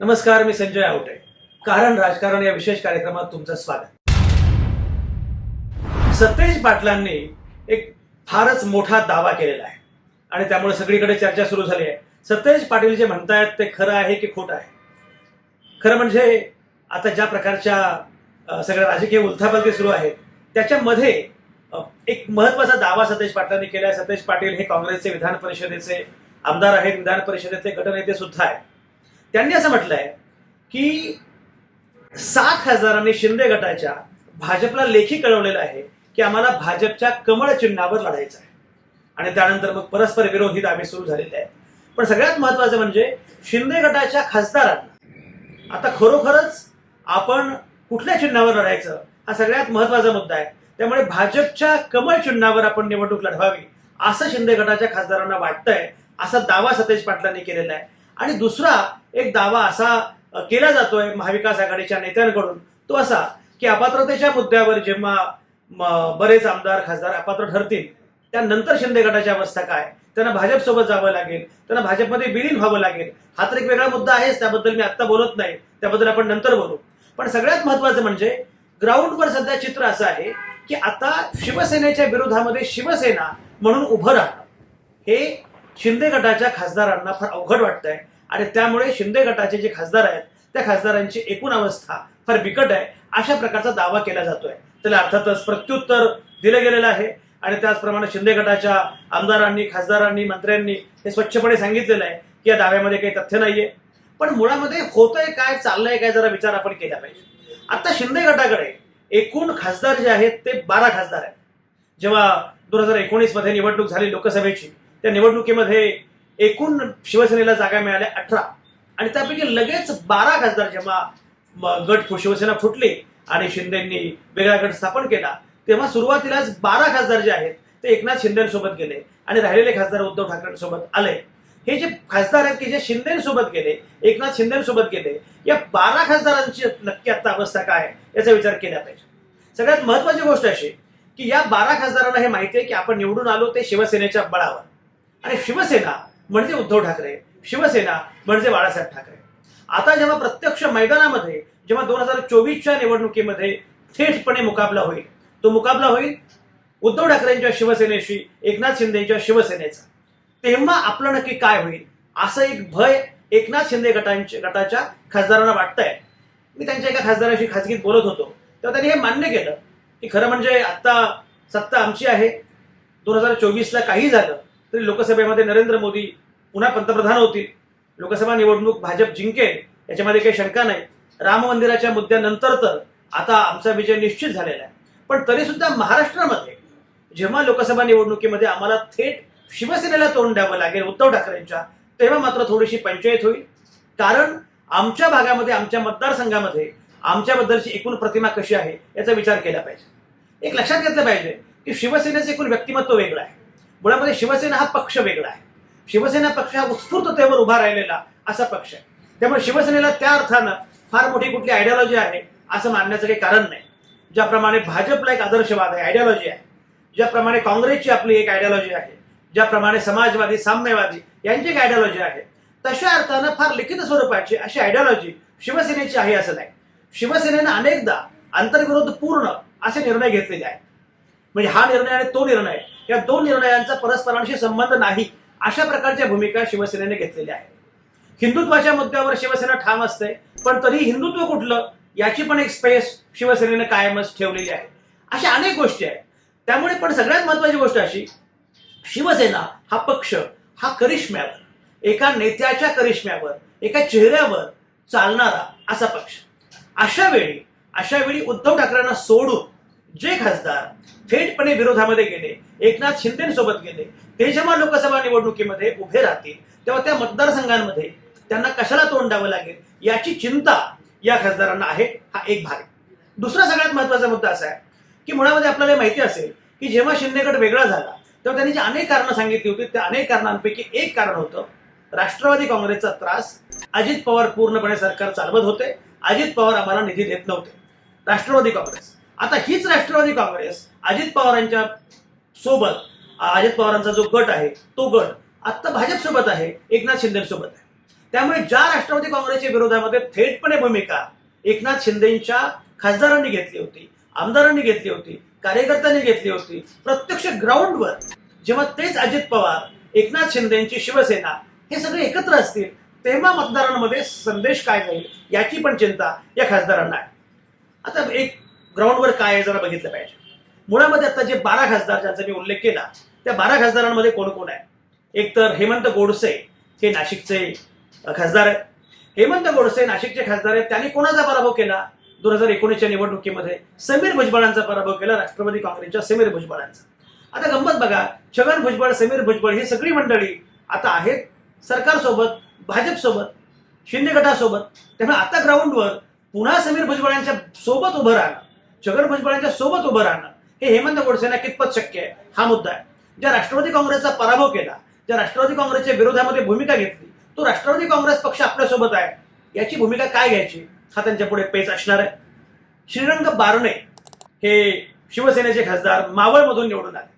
नमस्कार मी संजय आवटे. कारण राजकारण या विशेष कार्यक्रमात तुमचं स्वागत. सतेज पाटलांनी एक फारच मोठा दावा केलेला आहे. आणि त्यामुळे सगळीकडे चर्चा सुरू झाली आहे. सतेज पाटील जे म्हणतायत ते खरं आहे की खोटं आहे? खरं म्हणजे आता ज्या प्रकारच्या सगळ्या राजकीय उलथापालथी सुरू आहेत त्याच्यामध्ये एक महत्त्वाचा दावा सतेज पाटलांनी केला आहे सतेज पाटील हे काँग्रेसचे विधान परिषदेचे आमदार आहेत विधान परिषदेचे गटनेते सुद्धा आहेत. त्यांनी असं म्हटलंय की सात हजारांनी शिंदे गटाच्या भाजपला लेखी कळवलेलं आहे की आम्हाला भाजपच्या कमळ चिन्हावर लढायचं आहे. आणि त्यानंतर मग परस्पर विरोधी दावे सुरू झालेले आहेत. पण सगळ्यात महत्वाचं म्हणजे शिंदे गटाच्या खासदारांना आता खरोखरच आपण कुठल्या चिन्हावर लढायचं हा सगळ्यात महत्त्वाचा मुद्दा आहे. त्यामुळे भाजपच्या कमळ चिन्हावर आपण निवडणूक लढवावी असं शिंदे गटाच्या खासदारांना वाटतंय असा दावा सतेज पाटलांनी केलेला आहे. आणि दुसरा एक दावा असा केला जातोय महाविकास आघाडीच्या नेत्यांकडून. तो असा की अपात्रतेच्या मुद्द्यावर जेव्हा बरेच आमदार खासदार अपात्र ठरतील त्यानंतर शिंदे गटाची अवस्था काय? त्यांना भाजपसोबत जावं लागेल त्यांना भाजपमध्ये विलीन व्हावं लागेल. हा तर एक वेगळा मुद्दा आहेच त्याबद्दल मी आत्ता बोलत नाही त्याबद्दल आपण नंतर बोलू. पण सगळ्यात महत्वाचं म्हणजे ग्राउंडवर सध्या चित्र असं आहे की आता शिवसेनेच्या विरोधामध्ये शिवसेना म्हणून उभं राहणं हे शिंदे गटाच्या खासदारांना फार अवघड वाटतंय. आणि त्यामुळे शिंदे गटाचे जे खासदार आहेत त्या खासदारांची एकूण अवस्था फार बिकट आहे. अशा प्रकारचा दावा केला जातोय. त्याला अर्थातच प्रत्युत्तर दिलं गेलेलं आहे. आणि त्याचप्रमाणे शिंदे गटाच्या आमदारांनी खासदारांनी मंत्र्यांनी हे स्वच्छपणे सांगितलेलं आहे की या दाव्यामध्ये काही तथ्य नाहीये. पण मुळामध्ये होतंय काय चाललंय काय जरा विचार आपण केला पाहिजे. आता शिंदे गटाकडे एकूण खासदार जे आहेत ते बारा खासदार आहेत. जेव्हा दोन हजार एकोणीसमध्ये निवडणूक झाली लोकसभेची त्या निवडणुकीमध्ये एकूण शिवसेनेला जागा मिळाल्या अठरा. आणि त्यापैकी लगेच बारा खासदार जेव्हा गट शिवसेना फुटली आणि शिंदेंनी वेगळा गट स्थापन केला तेव्हा सुरुवातीलाच बारा खासदार जे आहेत ते एकनाथ शिंदेसोबत गेले आणि राहिलेले खासदार उद्धव ठाकरेंसोबत आले. हे जे खासदार आहेत की जे शिंदेसोबत गेले एकनाथ शिंदेसोबत गेले या बारा खासदारांची नक्की आता अवस्था काय आहे याचा विचार केला पाहिजे. सगळ्यात महत्वाची गोष्ट अशी की या बारा खासदारांना हे माहिती आहे की आपण निवडून आलो ते शिवसेनेच्या बळावर. आणि शिवसेना म्हणजे उद्धव ठाकरे शिवसेना म्हणजे बाळासाहेब ठाकरे. आता जेव्हा प्रत्यक्ष मैदानामध्ये जेव्हा दोन हजार चोवीसच्या निवडणुकीमध्ये थेटपणे मुकाबला होईल तो मुकाबला होईल उद्धव ठाकरेंच्या शिवसेनेशी एकनाथ शिंदेच्या शिवसेनेचा. तेव्हा आपलं नक्की काय होईल? असं एक भय एकनाथ शिंदे गटांच्या गटाच्या खासदारांना वाटतंय. मी त्यांच्या एका खासदाराशी खासगीत बोलत होतो. तेव्हा त्यांनी हे मान्य केलं की खरं म्हणजे आता सत्ता आमची आहे. दोन हजार चोवीसला काही झालं तरी लोकसभेमध्ये नरेंद्र मोदी पुन्हा पंतप्रधान होतील. लोकसभा निवडणूक भाजप जिंकेल याच्यामध्ये काही शंका नाही. राम मंदिराच्या मुद्द्यानंतर तर आता आमचा विजय निश्चित झालेला आहे. पण तरी सुद्धा महाराष्ट्रामध्ये जेव्हा लोकसभा निवडणुकीमध्ये आम्हाला थेट शिवसेनेला तोंड द्यावं लागेल उद्धव ठाकरेंच्या तेव्हा मात्र थोडीशी पंचायत होईल. कारण आमच्या भागामध्ये आमच्या मतदारसंघामध्ये आमच्याबद्दलची एकूण प्रतिमा कशी आहे याचा विचार केला पाहिजे. एक लक्षात घेतलं पाहिजे की शिवसेनेचं एकूण व्यक्तिमत्व वेगळं आहे. मुळामध्ये शिवसेना हा पक्ष वेगळा आहे. शिवसेना पक्ष हा उत्स्फूर्ततेवर उभा राहिलेला असा पक्ष आहे. त्यामुळे शिवसेनेला त्या अर्थानं फार मोठी कुठली आयडियॉलॉजी आहे असं मानण्याचं काही कारण नाही. ज्याप्रमाणे भाजपला एक आदर्शवाद आहे आयडियॉलॉजी आहे. ज्याप्रमाणे काँग्रेसची आपली एक आयडियॉलॉजी आहे. ज्याप्रमाणे समाजवादी साम्यवादी यांची एक आयडियॉलॉजी आहे. तशा अर्थानं फार लिखित स्वरूपाची अशी आयडियॉलॉजी शिवसेनेची आहे असं नाही. शिवसेनेनं अनेकदा आंतरविरोध पूर्ण असे निर्णय घेतलेले आहेत. म्हणजे हा निर्णय आणि तो निर्णय या दोन निर्णयांचा परस्परांशी संबंध नाही अशा प्रकारच्या भूमिका शिवसेनेने घेतलेल्या आहेत. हिंदुत्वाच्या मुद्द्यावर शिवसेना ठाम असते पण तरी हिंदुत्व कुठलं याची पण एक स्पेस शिवसेनेने कायमच ठेवलेली आहे. अशा अनेक गोष्टी आहेत. त्यामुळे पण सगळ्यात महत्वाची गोष्ट अशी शिवसेना हा पक्ष हा करिश्म्यावर एका नेत्याच्या करिश्म्यावर एका चेहऱ्यावर चालणारा असा पक्ष. अशा वेळी अशा वेळी उद्धव ठाकरेंना सोडून जे खासदार थेटपणे विरोधामध्ये गेले एकनाथ शिंदेसोबत गेले ते जेव्हा लोकसभा निवडणुकीमध्ये उभे राहतील तेव्हा त्या मतदारसंघांमध्ये त्यांना कशाला तोंड द्यावं लागेल याची चिंता या खासदारांना आहे हा एक भाग आहे. दुसरा सगळ्यात महत्त्वाचा मुद्दा असा आहे की मुळामध्ये आपल्याला माहिती असेल की जेव्हा शिंदेगड वेगळा झाला तेव्हा त्यांनी जी अनेक कारणं सांगितली होती त्या अनेक कारणांपैकी एक कारण होतं राष्ट्रवादी काँग्रेसचा त्रास. अजित पवार पूर्णपणे सरकार चालवत होते अजित पवार आम्हाला निधी देत नव्हते. राष्ट्रवादी काँग्रेस. आता हीच राष्ट्रवादी काँग्रेस अजित पवारांच्या सोबत अजित पवारांचा जो गट आहे तो गट आता भाजप सोबत आहे एकनाथ शिंदे सोबत आहे. त्यामुळे ज्या राष्ट्रवादी काँग्रेसच्या विरोधामध्ये थेटपणे भूमिका एकनाथ शिंदेच्या खासदारांनी घेतली होती आमदारांनी घेतली होती कार्यकर्त्यांनी घेतली होती प्रत्यक्ष ग्राउंडवर जेव्हा तेच अजित पवार एकनाथ शिंदेची शिवसेना हे सगळे एकत्र असतील तेव्हा मतदारांमध्ये संदेश काय जाईल याची पण चिंता या खासदारांना आहे. आता एक ग्राउंडवर काय आहे जरा बघितलं पाहिजे. मुळामध्ये आता जे बारा खासदार ज्यांचा मी उल्लेख केला त्या बारा खासदारांमध्ये कोण कोण आहे? एक तर हेमंत गोडसे हे नाशिकचे खासदार आहेत. हेमंत गोडसे नाशिकचे खासदार आहेत. त्यांनी कोणाचा पराभव केला? दोन हजार एकोणीसच्या निवडणुकीमध्ये समीर भुजबळांचा पराभव केला राष्ट्रवादी काँग्रेसच्या समीर भुजबळांचा. आता गंमत बघा छगन भुजबळ समीर भुजबळ ही सगळी मंडळी आता आहेत सरकारसोबत भाजपसोबत शिंदे गटासोबत. त्यामुळे आता ग्राउंडवर पुन्हा समीर भुजबळांच्या सोबत उभं राहणं छगन भुजबळांच्या सोबत उभं राहणं हे हेमंत गोडसेंना कितपत शक्य आहे? हा मुद्दा आहे. ज्या राष्ट्रवादी काँग्रेसचा पराभव केला ज्या राष्ट्रवादी काँग्रेसच्या विरोधामध्ये भूमिका घेतली तो राष्ट्रवादी काँग्रेस पक्ष आपल्यासोबत आहे. याची भूमिका काय घ्यायची? हा त्यांच्या पुढे पेच असणार आहे. श्रीरंग बारणे हे शिवसेनेचे खासदार मावळमधून निवडून आले.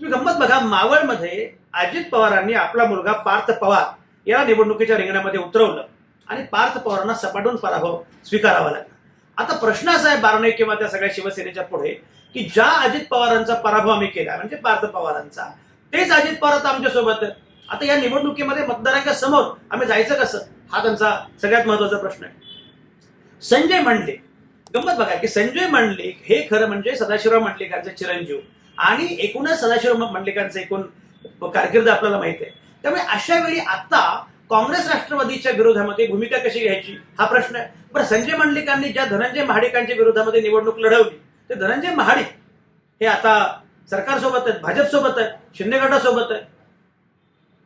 तुम्ही गंमत बघा मावळमध्ये अजित पवारांनी आपला मुलगा पार्थ पवार याला निवडणुकीच्या रिंगणामध्ये उतरवलं आणि पार्थ पवारांना सपाटून पराभव स्वीकारावा लागला. आता प्रश्न असा आहे बारणे किंवा त्या सगळ्या शिवसेनेच्या पुढे की ज्या अजित पवारांचा पराभव आम्ही केला म्हणजे पार्थ पवारांचा तेच अजित पवार आता आमच्यासोबत. आहेत. आता या निवडणुकीमध्ये मतदारांच्या समोर आम्ही जायचं कसं? हा त्यांचा सगळ्यात महत्त्वाचा प्रश्न आहे. संजय मंडलिक गंमत बघा की संजय मंडलिक हे खरं म्हणजे सदाशिवराव मंडलिकांचे चिरंजीव आणि एकूणच सदाशिवराव मंडलिकांचं एकूण कारकिर्द आपल्याला माहीत आहे. त्यामुळे अशा वेळी आता काँग्रेस राष्ट्रवादीच्या विरोधामध्ये भूमिका कशी घ्यायची? हा प्रश्न आहे. बरं संजय मंडलिकांनी ज्या धनंजय महाडिकांच्या विरोधामध्ये निवडणूक लढवली ते धनंजय महाडिक हे आता सरकारसोबत आहेत भाजपसोबत आहेत शिंदे गटासोबत आहेत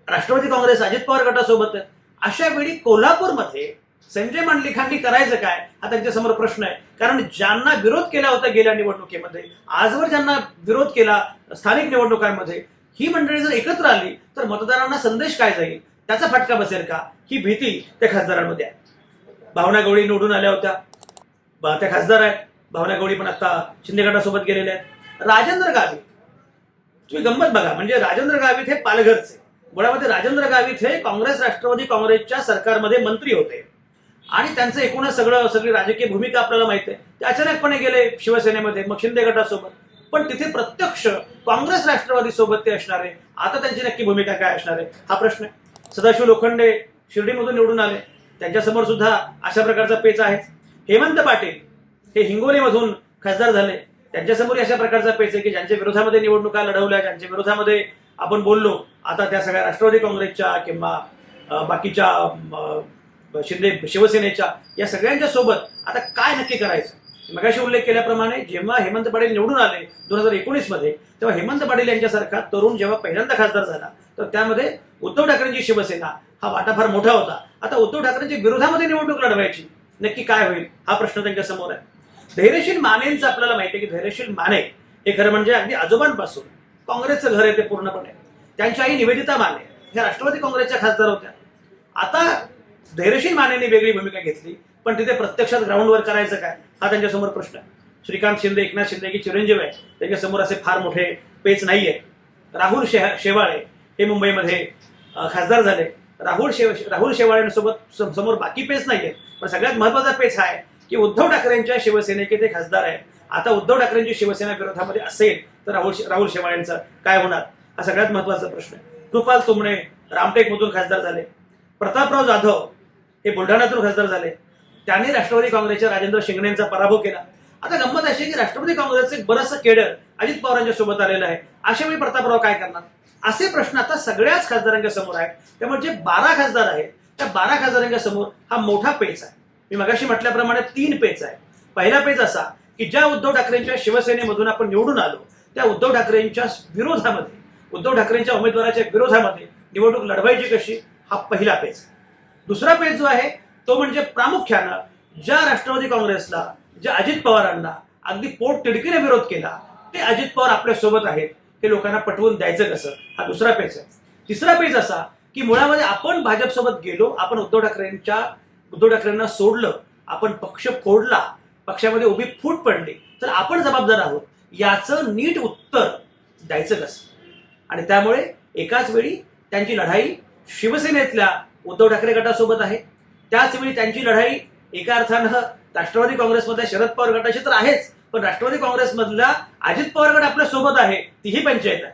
राष्ट्रवादी काँग्रेस अजित पवार गटासोबत आहेत. अशा वेळी कोल्हापूरमध्ये संजय मांडलिकांनी करायचं काय? हा त्यांच्यासमोर प्रश्न आहे. कारण ज्यांना विरोध केला होता गेल्या निवडणुकीमध्ये आजवर ज्यांना विरोध केला स्थानिक निवडणुकांमध्ये ही मंडळी जर एकत्र आली तर मतदारांना संदेश काय जाईल? त्याचा फटका बसेल का? ही भीती त्या खासदारांमध्ये आहे. भावना गवळी निवडून आल्या होत्या. त्या खासदार आहेत. भावना गवळी पण आता शिंदे गटासोबत गेलेले आहेत. राजेंद्र गावित तुम्ही गंमत बघा. म्हणजे राजेंद्र गावित हे पालघरचे. मुळामध्ये राजेंद्र गावित हे काँग्रेस राष्ट्रवादी काँग्रेसच्या सरकारमध्ये मंत्री होते. आणि त्यांचं एकूणच सगळं सगळी राजकीय भूमिका आपल्याला माहिती आहे. ते अचानकपणे गेले शिवसेनेमध्ये मग शिंदे गटासोबत पण तिथे प्रत्यक्ष काँग्रेस राष्ट्रवादी सोबत ते असणार आहे. आता त्यांची नक्की भूमिका काय असणार आहे? हा प्रश्न आहे. सदाशिव लोखंडे शिर्डीमधून निवडून आले. त्यांच्यासमोर सुद्धा अशा प्रकारचा पेच आहे. हेमंत पाटील हे हिंगोलीमधून खासदार झाले. त्यांच्यासमोर अशा प्रकारचा पेच आहे की ज्यांच्या विरोधामध्ये निवडणुका लढवल्या ज्यांच्या विरोधामध्ये आपण बोललो. आता त्या सगळ्या राष्ट्रवादी काँग्रेसच्या किंवा बाकीच्या शिंदे शिवसेनेच्या या सगळ्यांच्या सोबत आता काय नक्की करायचं? मगाशी उल्लेख केल्याप्रमाणे जेव्हा हेमंत पाटील निवडून आले दोन हजार एकोणीसमध्ये तेव्हा हेमंत पाटील यांच्यासारखा तरुण जेव्हा पहिल्यांदा खासदार झाला तर त्यामध्ये उद्धव ठाकरेंची शिवसेना हा वाटा फार मोठा होता. आता उद्धव ठाकरेंच्या विरोधामध्ये निवडणूक लढवायची नक्की काय होईल हा प्रश्न त्यांच्यासमोर आहे. धैर्यशील मानेंचं आपल्याला माहिती आहे की धैर्यशील माने हे खरं म्हणजे अगदी आजोबांपासून काँग्रेसचं घर आहे ते पूर्णपणे. त्यांची आई निवेदिता माने ह्या राष्ट्रवादी काँग्रेसच्या खासदार होत्या. आता धैर्यशील मानेने वेगळी भूमिका घेतली पण तिथे प्रत्यक्षात ग्राउंडवर करायचं काय? हा त्यांच्यासमोर प्रश्न आहे. श्रीकांत शिंदे एकनाथ शिंदे की चिरंजीव आहे त्यांच्यासमोर असे फार मोठे पेच नाहीये. राहुल शेवाळे हे मुंबईमध्ये खासदार झाले. राहुल शेव राहुल शेवाळ्यांसोबत सम- समोर बाकी पेच नाहीये. पण सगळ्यात महत्त्वाचा पेच हा आहे की उद्धव ठाकरेंच्या शिवसेनेचे ते खासदार आहेत. आता उद्धव ठाकरेंची शिवसेना विरोधामध्ये असेल तर राहुल राहुल शेवाळ्यांचं काय होणार? हा सगळ्यात महत्त्वाचा प्रश्न आहे. कृपाल तुमणे रामटेकमधून खासदार झाले. प्रतापराव जाधव हे बुलढाण्यातून खासदार झाले. त्यांनी राष्ट्रवादी काँग्रेसच्या राजेंद्र शिंगणेंचा पराभव केला. आता गंमत अशी की राष्ट्रवादी काँग्रेसचं एक बरंचसं केडर अजित पवारांच्या सोबत आलेलं आहे. अशा वेळी प्रतापराव काय करणार? असे प्रश्न आता सगळ्याच खासदारांच्या समोर आहेत. त्यामुळे जे बारा खासदार आहेत त्या बारा खासदारांच्या समोर हा मोठा पेच आहे. मी मगाशी म्हटल्याप्रमाणे तीन पेच आहे. पहिला पेच असा की ज्या उद्धव ठाकरेंच्या शिवसेनेमधून आपण निवडून आलो त्या उद्धव ठाकरेंच्या विरोधामध्ये उद्धव ठाकरेंच्या उमेदवाराच्या विरोधामध्ये निवडणूक लढवायची कशी? हा पहिला पेच. दुसरा पेज जो आहे तो म्हणजे प्रामुख्यानं ज्या राष्ट्रवादी काँग्रेसला ज्या अजित पवारांना अगदी पोट तिडकीने विरोध केला ते अजित पवार आपल्यासोबत आहेत. हे लोकांना पटवून द्यायचं कसं? हा दुसरा पेच आहे. तिसरा पेच असा की मुळामध्ये आपण भाजपसोबत गेलो आपण उद्धव ठाकरेंच्या उद्धव ठाकरेंना सोडलं आपण पक्ष फोडला पक्षामध्ये उभी फूट पडली तर आपण जबाबदार आहोत. याचं नीट उत्तर द्यायचं कसं? आणि त्यामुळे एकाच वेळी त्यांची लढाई शिवसेनेतल्या उद्धव ठाकरे गटासोबत आहे. त्याच वेळी त्यांची लढाई एका अर्थानं राष्ट्रवादी काँग्रेसमधल्या शरद पवार गटाशी तर आहेच. पण राष्ट्रवादी काँग्रेसमधला अजित पवारगड आपल्यासोबत आहे तीही पंचायत आहे.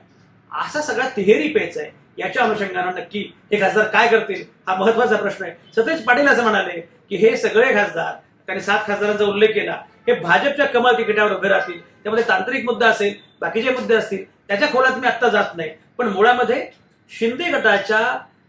असा सगळा तिहेरी पेच आहे. याच्या अनुषंगानं नक्की हे खासदार काय करतील हा महत्त्वाचा प्रश्न आहे. सतेज पाटील असं म्हणाले की हे सगळे खासदार त्यांनी सात खासदारांचा उल्लेख केला हे भाजपच्या कमाल तिकिटावर उभे राहतील त्यामध्ये तांत्रिक मुद्दा असेल बाकीचे मुद्दे असतील त्याच्या खोलात मी आत्ता जात नाही. पण मुळामध्ये शिंदे गटाच्या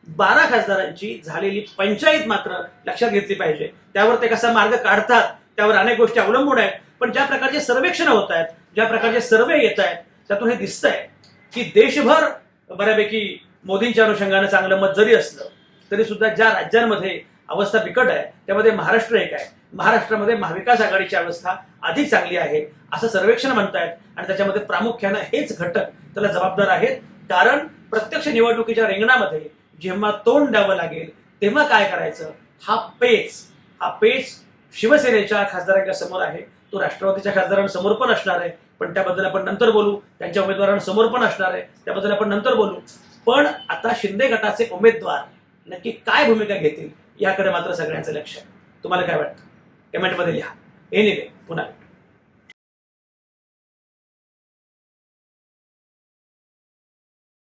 बारा खासदारांची झालेली पंचायत मात्र लक्षात घेतली पाहिजे. त्यावर ते कसा मार्ग काढतात त्यावर अनेक गोष्टी अवलंबून आहेत. पण ज्या प्रकारचे सर्वेक्षण होत आहेत ज्या प्रकारचे सर्वे येत आहेत त्यातून हे दिसतंय की देशभर बऱ्यापैकी मोदींच्या अनुषंगानं चांगलं मत जरी असलं तरी सुद्धा ज्या राज्यांमध्ये अवस्था बिकट आहे त्यामध्ये महाराष्ट्र एक आहे. महाराष्ट्रामध्ये महाविकास आघाडीची अवस्था अधिक चांगली आहे असं सर्वेक्षण म्हणतायत. आणि त्याच्यामध्ये प्रामुख्यानं हेच घटक त्याला जबाबदार आहेत. कारण प्रत्यक्ष निवडणुकीच्या रिंगणामध्ये जेव्हा तोंड द्यावं लागेल तेव्हा काय करायचं? हा पेच हा पेच शिवसेनेच्या खासदारांच्या समोर आहे. तो राष्ट्रवादीच्या खासदारांसमोर पण असणार आहे. पण त्याबद्दल आपण नंतर बोलू. त्यांच्या उमेदवारांसमोर पण असणार आहे. त्याबद्दल आपण नंतर बोलू. पण आता शिंदे गटाचे उमेदवार नक्की काय भूमिका घेतील याकडे मात्र सगळ्यांचं लक्ष आहे. तुम्हाला काय वाटतं? कमेंटमध्ये लिहा. एनिवे पुन्हा भेटू.